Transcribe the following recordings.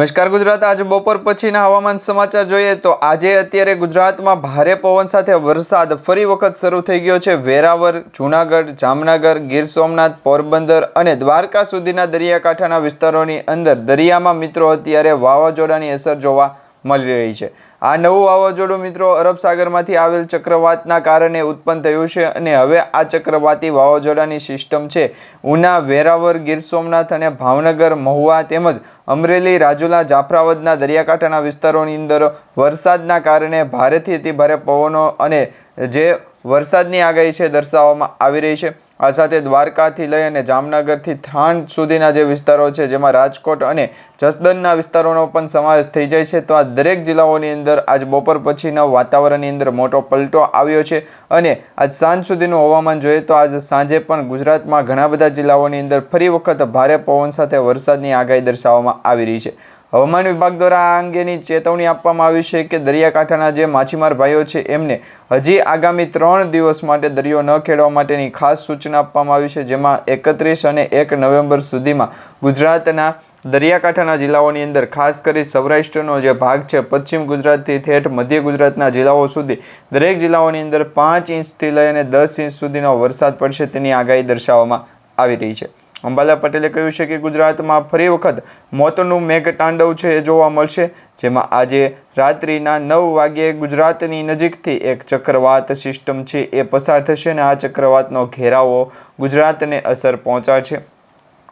નમસ્કાર ગુજરાત. આજે બપોર પછીના હવામાન સમાચાર જોઈએ તો આજે અત્યારે ગુજરાતમાં ભારે પવન સાથે વરસાદ ફરી વખત શરૂ થઈ ગયો છે. વેરાવર જૂનાગઢ, જામનગર, ગીર સોમનાથ, પોરબંદર અને દ્વારકા સુધીના દરિયાકાંઠાના વિસ્તારોની અંદર દરિયામાં મિત્રો અત્યારે વાવાઝોડાની અસર જોવા મળી રહી છે. આ નવું વાવાઝોડું મિત્રો અરબ સાગરમાંથી આવેલ ચક્રવાતના કારણે ઉત્પન્ન થયું છે અને હવે આ ચક્રવાતી વાવાઝોડાની સિસ્ટમ છે. ઉના વેરાવર ગીર સોમનાથ અને ભાવનગર, મહુવા તેમજ અમરેલી, રાજુલા જાફરાવદના દરિયાકાંઠાના વિસ્તારોની અંદર વરસાદના કારણે ભારેથી અતિ ભારે પવનો અને જે વરસાદની આગાહી છે, દર્શાવવામાં આવી રહી છે. આ સાથે દ્વારકાથી લઈ અને જામનગરથી થાણ સુધીના જે વિસ્તારો છે, જેમાં રાજકોટ અને જસદનના વિસ્તારોનો પણ સમાવેશ થઈ જાય છે, તો આ દરેક જિલ્લાઓની અંદર આજ બપોર પછીના વાતાવરણની અંદર મોટો પલટો આવ્યો છે. અને આજ સાંજ સુધીનું હવામાન જોઈએ તો આજ સાંજે પણ ગુજરાતમાં ઘણા બધા જિલ્લાઓની અંદર ફરી વખત ભારે પવન સાથે વરસાદની આગાહી દર્શાવવામાં આવી રહી છે. હવામાન વિભાગ દ્વારા આ અંગેની ચેતવણી આપવામાં આવી છે કે દરિયાકાંઠાના જે માછીમાર ભાઈઓ છે, એમને હજી આગામી ત્રણ દિવસ માટે દરિયો ન ખેડવા માટેની ખાસ સૂચના આપવામાં આવી છે, જેમાં એકત્રીસ અને એક નવેમ્બર સુધીમાં ગુજરાતના દરિયાકાંઠાના જિલ્લાઓની અંદર, ખાસ કરી સૌરાષ્ટ્રનો જે ભાગ છે, પશ્ચિમ ગુજરાતથી ઠેઠ મધ્ય ગુજરાતના જિલ્લાઓ સુધી, દરેક જિલ્લાઓની અંદર પાંચ ઇંચથી લઈને દસ ઇંચ સુધીનો વરસાદ પડશે તેની આગાહી દર્શાવવામાં આવી રહી છે. અંબાલા પટેલે કહ્યું છે કે ગુજરાતમાં ફરી વખત મોતનું મેઘતાંડવ છે એ જોવા મળશે, જેમાં આજે રાત્રિના નવ વાગ્યે ગુજરાતની નજીકથી એક ચક્રવાત સિસ્ટમ છે એ પસાર થશે અને આ ચક્રવાતનો ઘેરાવો ગુજરાતને અસર પહોંચાડશે.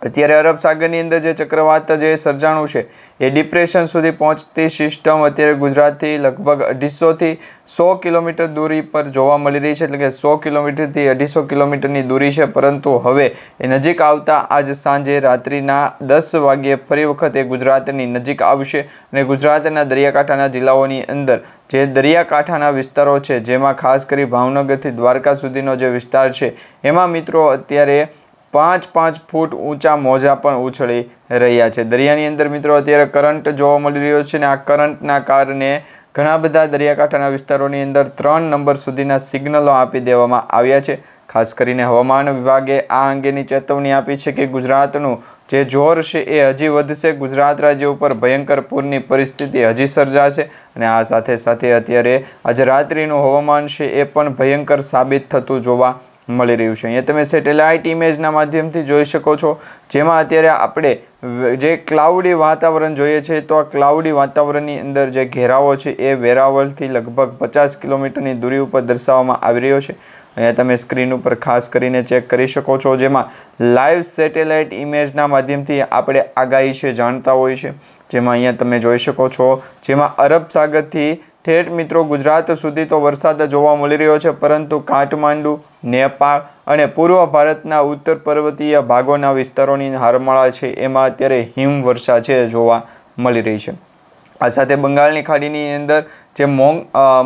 અત્યારે અરબ સાગરની અંદર જે ચક્રવાત જે સર્જાણું છે, એ ડિપ્રેશન સુધી પહોંચતી સિસ્ટમ અત્યારે ગુજરાતથી લગભગ અઢીસોથી સો કિલોમીટર દૂરી પર જોવા મળી રહી છે, એટલે કે સો કિલોમીટરથી અઢીસો કિલોમીટરની દૂરી છે, પરંતુ હવે એ નજીક આવતા આજ સાંજે રાત્રિના દસ વાગ્યે ફરી વખત એ ગુજરાતની નજીક આવશે અને ગુજરાતના દરિયાકાંઠાના જિલ્લાઓની અંદર જે દરિયાકાંઠાના વિસ્તારો છે, જેમાં ખાસ કરી ભાવનગરથી દ્વારકા સુધીનો જે વિસ્તાર છે, એમાં મિત્રો અત્યારે પાંચ પાંચ ફૂટ ઊંચા મોજા પણ ઉછળી રહ્યા છે. દરિયાની અંદર મિત્રો અત્યારે કરંટ જોવા મળી રહ્યો છે અને આ કરંટના કારણે ઘણા બધા દરિયાકાંઠાના વિસ્તારોની અંદર ત્રણ નંબર સુધીના સિગ્નલો આપી દેવામાં આવ્યા છે. ખાસ કરીને હવામાન વિભાગે આ અંગેની ચેતવણી આપી છે કે ગુજરાતનું જે જોર છે એ હજી વધશે. ગુજરાત રાજ્ય ઉપર ભયંકર પૂરની પરિસ્થિતિ હજી સર્જાશે અને આ સાથે સાથે અત્યારે આજે રાત્રિનું હવામાન છે એ પણ ભયંકર સાબિત થતું જોવા મળી રહ્યું છે. અહીંયા તમે સેટેલાઇટ ઇમેજના માધ્યમથી જોઈ શકો છો. જેમાં અત્યારે આપણે જે ક્લાઉડી વાતાવરણ જોઈએ છે, તો આ ક્લાઉડી વાતાવરણની અંદર જે ઘેરાવો છે, એ વેરાવળથી લગભગ પચાસ કિલોમીટરની દૂરી ઉપર દર્શાવવામાં આવી રહ્યો છે. તમે સ્ક્રીન ઉપર ખાસ કરીને ચેક કરી શકો છો, જેમાં લાઈવ સેટેલાઇટ ઇમેજના માધ્યમથી આપણે આગાહી છે, જાણતા હોય છે. જેમાં અહીંયા તમે જોઈ શકો છો, જેમાં અરબ સાગરથી ઠેઠ મિત્રો ગુજરાત સુધી તો વરસાદ જોવા મળી રહ્યો છે, પરંતુ કાઠમાંડુ, નેપાળ અને પૂર્વ ભારતના ઉત્તર પર્વતીય ભાગોના વિસ્તારોની હારમાળા છે, એમાં અત્યારે હિમવર્ષા છે, જોવા મળી રહી છે. આ સાથે બંગાળની ખાડીની અંદર જે મોંગ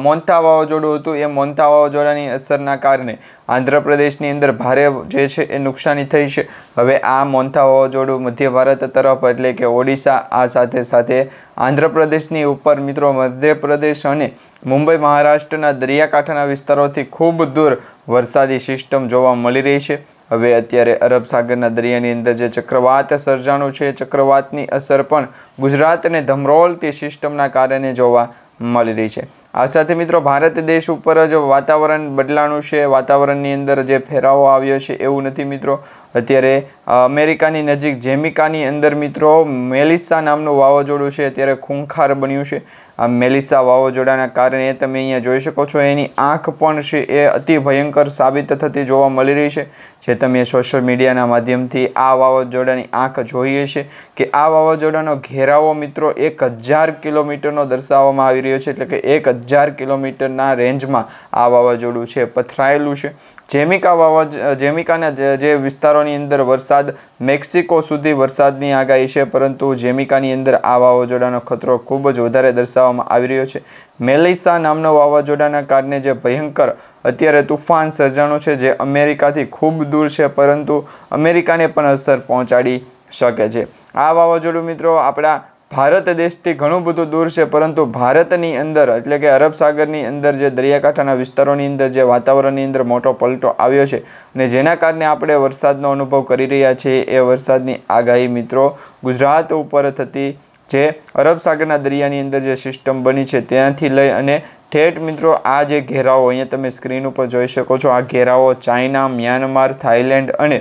મોન્થા વાવાઝોડું હતું, એ મોન્થા વાવાઝોડાની અસરના કારણે આંધ્રપ્રદેશની અંદર ભારે જે છે એ નુકસાની થઈ છે. હવે આ મોન્થા વાવાઝોડું મધ્ય ભારત તરફ એટલે કે ઓડિશા, આ સાથે સાથે આંધ્રપ્રદેશની ઉપર મિત્રો મધ્યપ્રદેશ અને મુંબઈ મહારાષ્ટ્રના દરિયાકાંઠાના વિસ્તારોથી ખૂબ દૂર વરસાદી સિસ્ટમ જોવા મળી રહી છે. હવે અત્યારે અરબ સાગરના દરિયાની અંદર જે ચક્રવાત સર્જાણું છે ચક્રવાતની અસર પણ ગુજરાતને ધમરોલતી સિસ્ટમના કારણે જોવા મળી રહી છે. આ સાથે મિત્રો ભારત દેશ ઉપર જ વાતાવરણ બદલાણું છે. વાતાવરણની અંદર જે ફેરાવો આવ્યો છે એવું નથી મિત્રો. અત્યારે અમેરિકાની નજીક જેમિકાની અંદર મિત્રો મેલિસા નામનું વાવાઝોડું છે. અત્યારે ખૂંખાર બન્યું છે. આ મેલિસા વાવાઝોડાના કારણે તમે અહીંયા જોઈ શકો છો, એની આંખ પણ છે એ અતિ ભયંકર સાબિત થતી જોવા મળી રહી છે, જે તમે સોશિયલ મીડિયાના માધ્યમથી આ વાવાઝોડાની આંખ જોઈએ છે કે આ વાવાઝોડાનો ઘેરાવો મિત્રો એક હજાર કિલોમીટરનો દર્શાવવામાં આવી રહ્યો છે, એટલે કે એક હજાર કિલોમીટરના રેન્જમાં આ વાવાઝોડું છે, પથરાયેલું છે. જેમિકા વાવા જેમિકાના જે વિસ્તારોની અંદર વરસાદ, મેક્સિકો સુધી વરસાદની આગાહી છે, પરંતુ જેમિકાની અંદર આ વાવાઝોડાનો ખતરો ખૂબ જ વધારે દર્શાવવામાં આવી રહ્યો છે. મેલિસા નામનો વાવાઝોડાના કારણે જે ભયંકર અત્યારે તુફાન સર્જાણું છે જે અમેરિકાથી ખૂબ દૂર છે, પરંતુ અમેરિકાને પણ અસર પહોંચાડી શકે છે. આ વાવાઝોડું મિત્રો આપણા ભારત દેશથી ઘણું બધું દૂર છે, પરંતુ ભારતની અંદર, એટલે કે અરબ સાગરની અંદર જે દરિયાકાંઠાના વિસ્તારોની અંદર, જે વાતાવરણની અંદર મોટો પલટો આવ્યો છે અને જેના કારણે આપણે વરસાદનો અનુભવ કરી રહ્યા છીએ એ વરસાદની આગાહી મિત્રો ગુજરાત ઉપર થતી જે અરબ સાગરના દરિયાની અંદર જે સિસ્ટમ બની છે ત્યાંથી લઈ અને ઠેઠ મિત્રો, આ જે ઘેરાઓ અહીંયા તમે સ્ક્રીન ઉપર જોઈ શકો છો. આ ઘેરાઓ ચાઇના, મ્યાનમાર થાઈલેન્ડ અને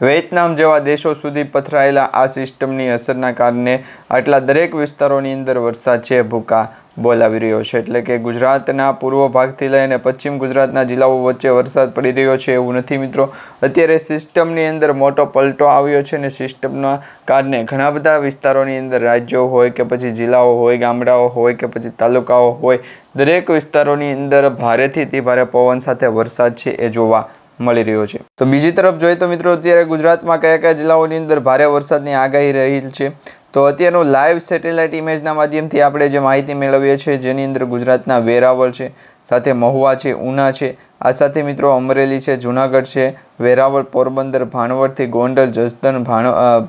વિયેતનામ જેવા દેશો સુધી પથરાયેલા આ સિસ્ટમની અસરના કારણે આટલા દરેક વિસ્તારોની અંદર વરસાદ છે ભૂકા બોલાવી રહ્યો છે. એટલે કે ગુજરાતના પૂર્વ ભાગથી લઈને પશ્ચિમ ગુજરાતના જિલ્લાઓ વચ્ચે વરસાદ પડી રહ્યો છે એવું નથી મિત્રો. અત્યારે સિસ્ટમની અંદર મોટો પલટો આવ્યો છે અને સિસ્ટમના કારણે ઘણા બધા વિસ્તારોની અંદર રાજ્યો હોય કે પછી જિલ્લાઓ હોય, ગામડાઓ હોય કે પછી તાલુકાઓ હોય, દરેક વિસ્તારોની અંદર ભારેથી અતિ ભારે પવન સાથે વરસાદ છે એ જોવા મળી રહ્યો છે. તો બીજી તરફ જોઈએ તો મિત્રો, અત્યારે ગુજરાતમાં કયા કયા જિલ્લાઓની અંદર ભારે વરસાદની આગાહી રહી છે? તો અત્યારનું લાઈવ સેટેલાઇટ ઇમેજના માધ્યમથી આપણે જે માહિતી મેળવીએ છીએ, જેની અંદર ગુજરાતના વેરાવળ છે, સાથે મહુવા છે, ઉના છે, આ સાથે મિત્રો અમરેલી છે, જુનાગઢ છે, વેરાવળ, પોરબંદર, ભાણવડથી ગોંડલ, જસદણ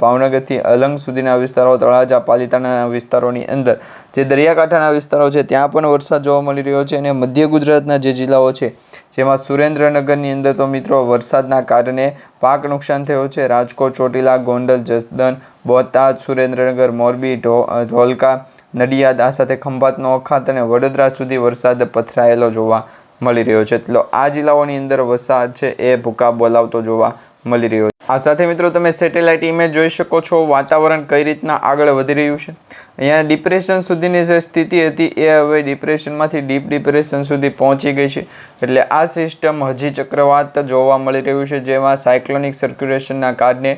ભાવનગરથી અલંગ સુધીના વિસ્તારો, તળાજા, પાલિતાણાના વિસ્તારોની અંદર. જે દરિયાકાંઠાના વિસ્તારો છે, ત્યાં પણ વરસાદ જોવા મળી રહ્યો છે અને મધ્ય ગુજરાતના જે જિલ્લાઓ છે જેમાં સુરેન્દ્રનગરની અંદર તો મિત્રો વરસાદના કારણે પાક નુકસાન થયો છે. રાજકોટ ચોટીલા ગોંડલ જસદન બોટાદ સુરેન્દ્રનગર મોરબી ઢો અ, ધોલકા નડિયાદ આ સાથે ખંભાતનો અખાત અને વડોદરા સુધી વરસાદ પથરાયેલો જોવા મળી રહ્યો છે. એટલે આ જિલ્લાઓની અંદર વરસાદ છે એ ભૂકા બોલાવતો જોવા મળી રહ્યો છે. આ સાથે મિત્રો તમે સેટેલાઇટ ઇમેજ જોઈ શકો છો, વાતાવરણ કઈ રીતના આગળ વધી રહ્યું છે. અહીંયા ડિપ્રેશન સુધીની જે સ્થિતિ હતી એ હવે ડિપ્રેશનમાંથી ડીપ ડિપ્રેશન સુધી પહોંચી ગઈ છે. એટલે આ સિસ્ટમ હજી ચક્રવાત જોવા મળી રહ્યું છે, જેમાં સાયક્લોનિક સર્ક્યુલેશનના કારણે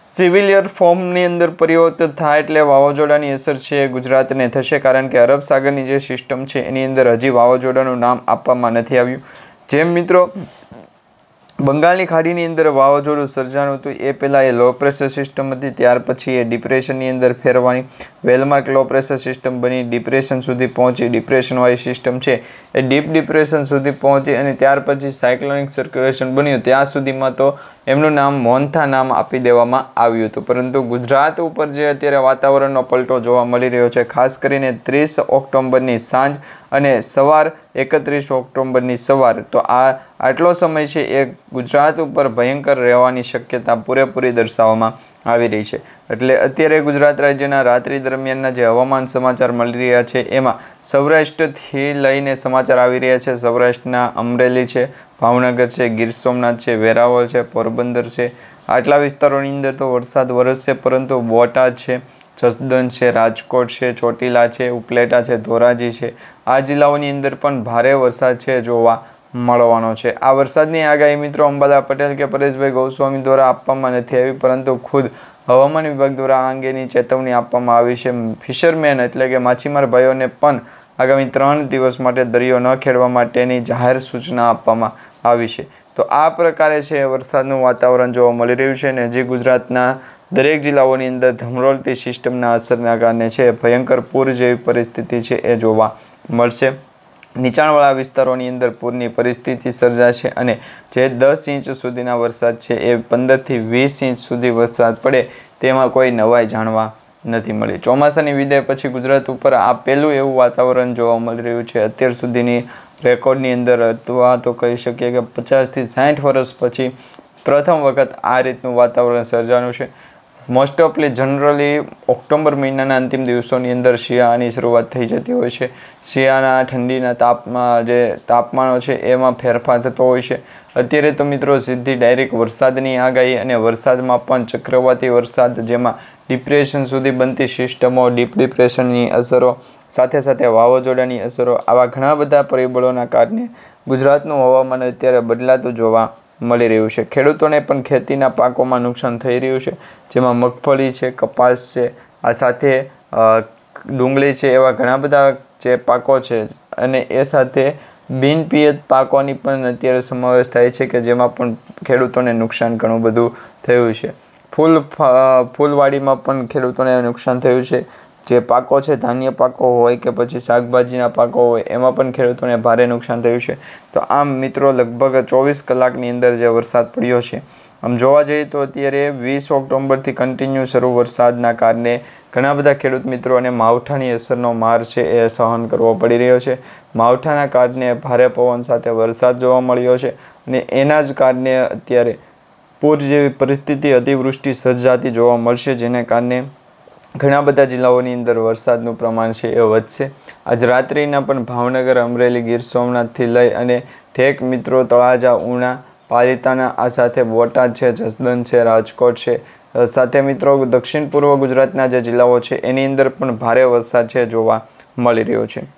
સિવિલિયર ફોર્મની અંદર પરિવર્તન થાય એટલે વાવાઝોડાની અસર છે ગુજરાતને થશે, કારણ કે અરબ સાગરની જે સિસ્ટમ છે એની અંદર હજી વાવાઝોડાનું નામ આપવામાં નથી આવ્યું. જેમ મિત્રો બંગાળની ખાડીની અંદર વાવાઝોડું સર્જાનું હતું. એ પહેલાં એ લો પ્રેશર સિસ્ટમ હતી, ત્યાર પછી એ ડિપ્રેશનની અંદર ફેરવાની. Well marked low pressure system બની ડિપ્રેશન સુધી પહોંચી. ડિપ્રેશનવાળી સિસ્ટમ છે એ ડીપ ડિપ્રેશન સુધી પહોંચી અને ત્યાર પછી સાયક્લોનિક સર્ક્યુલેશન બન્યું. ત્યાં સુધીમાં તો એમનું નામ મોન્થા નામ આપી દેવામાં આવ્યું હતું. પરંતુ ગુજરાત ઉપર જે અત્યારે વાતાવરણનો પલટો જોવા મળી રહ્યો છે, ખાસ કરીને ત્રીસ ઓક્ટોબરની સાંજ અને સવાર, એકત્રીસ ઓક્ટોબરની સવાર, તો આ આટલો સમય છે એ ગુજરાત ઉપર ભયંકર રહેવાની શક્યતા પૂરેપૂરી દર્શાવવામાં આવી રહી છે. એટલે અત્યારે ગુજરાત રાજ્યના રાત્રિ દરમિયાનના જે હવામાન સમાચાર મળી રહ્યા છે, એમાં સૌરાષ્ટ્રથી લઈને સમાચાર આવી રહ્યા છે. સૌરાષ્ટ્રના અમરેલી છે ભાવનગર છે, ગીર સોમનાથ છે, વેરાવળ છે, પોરબંદર છે. આટલા વિસ્તારોની અંદર તો વરસાદ વરસશે પરંતુ બોટાદ છે જસદન છે, રાજકોટ છે, ચોટીલા છે, ઉપલેટા છે, ધોરાજી છે. આ જિલ્લાઓની અંદર પણ ભારે વરસાદ છે જોવા મળવાનો છે. આ વરસાદની આગાહી મિત્રો અંબાલા પટેલ કે પરેશભાઈ ગૌસ્વામી દ્વારા આપવામાં નથી આવી, પરંતુ ખુદ હવામાન વિભાગ દ્વારા આ અંગેની ચેતવણી આપવામાં આવી છે. ફિશરમેન એટલે કે માછીમાર ભાઈઓને પણ આગામી ત્રણ દિવસ માટે દરિયો ન ખેડવા માટેની જાહેર સૂચના આપવામાં આવી છે. તો આ પ્રકારે છે વરસાદનું વાતાવરણ જોવા મળી રહ્યું છે અને હજી ગુજરાતના દરેક જિલ્લાઓની અંદર ધમરોળતી સિસ્ટમના અસરના કારણે છે ભયંકર પૂર જેવી પરિસ્થિતિ છે એ જોવા મળશે. નીચાણવાળા વિસ્તારોની અંદર પૂરની પરિસ્થિતિ સર્જાશે અને જે દસ ઇંચ સુધીના વરસાદ છે એ પંદરથી વીસ ઇંચ સુધી વરસાદ પડે તેમાં કોઈ નવાઈ જાણવા નથી મળી. ચોમાસાની વિદાય પછી ગુજરાત ઉપર આ પહેલું એવું વાતાવરણ જોવા મળી રહ્યું છે. અત્યાર સુધીની રેકોર્ડની અંદર અથવા તો કહી શકીએ કે પચાસથી સાઠ વર્ષ પછી પ્રથમ વખત આ રીતનું વાતાવરણ સર્જાનું છે. મોસ્ટ ઓફલી જનરલી ઓક્ટોબર મહિનાના અંતિમ દિવસોની અંદર શિયાળાની શરૂઆત થઈ જતી હોય છે. શિયાળાના ઠંડીના તાપમાં જે તાપમાનો છે એમાં ફેરફાર થતો હોય છે. અત્યારે તો મિત્રો સીધી ડાયરેક્ટ વરસાદની આગાહી અને વરસાદમાં પણ ચક્રવાતી વરસાદ જેમાં ડિપ્રેશન સુધી બનતી સિસ્ટમો, ડીપ ડિપ્રેશનની અસરો, સાથે સાથે વાવાઝોડાની અસરો, આવા ઘણા બધા પરિબળોના કારણે ગુજરાતનું હવામાન અત્યારે બદલાતું જોવા મળી રહ્યું છે. ખેડૂતોને પણ ખેતીના પાકોમાં નુકસાન થઈ રહ્યું છે, જેમાં મગફળી છે, કપાસ છે, આ સાથે ડુંગળી છે, એવા ઘણા બધા જે પાકો છે અને એ સાથે બિનપિયત પાકોની પણ અત્યારે સમાવેશ થાય છે કે જેમાં પણ ખેડૂતોને નુકસાન ઘણું બધું થયું છે. ફૂલ ફૂલવાડીમાં પણ ખેડૂતોને નુકસાન થયું છે. જે પાકો છે, ધાન્ય પાકો હોય કે પછી શાકભાજીના પાકો હોય, એમાં પણ ખેડૂતોને ભારે નુકસાન થયું છે. તો આમ મિત્રો, લગભગ ચોવીસ કલાકની અંદર જે વરસાદ પડ્યો છે, આમ જોવા જઈએ તો અત્યારે વીસ ઓક્ટોબરથી કન્ટિન્યુ શરૂ વરસાદના કારણે ઘણા બધા ખેડૂત મિત્રોને માવઠાની અસરનો માર છે એ સહન કરવો પડી રહ્યો છે. માવઠાના કારણે ભારે પવન સાથે વરસાદ જોવા મળ્યો છે અને એના જ કારણે અત્યારે પૂર જેવી પરિસ્થિતિ અતિવૃષ્ટિ સર્જાતી જોવા મળશે, જેને કારણે ઘણા બધા જિલ્લાઓની અંદર વરસાદનું પ્રમાણ છે એ વધશે. આજ રાત્રિના પણ ભાવનગર, અમરેલી, ગીર સોમનાથથી લઈ અને ઠેક મિત્રો તળાજા, ઉણા, પાલિતાના આ સાથે બોટાદ છે જસદન છે, રાજકોટ છે. સાથે મિત્રો, દક્ષિણ પૂર્વ ગુજરાતના જે જિલ્લાઓ છે, એની અંદર પણ ભારે વરસાદ છે જોવા મળી રહ્યો છે.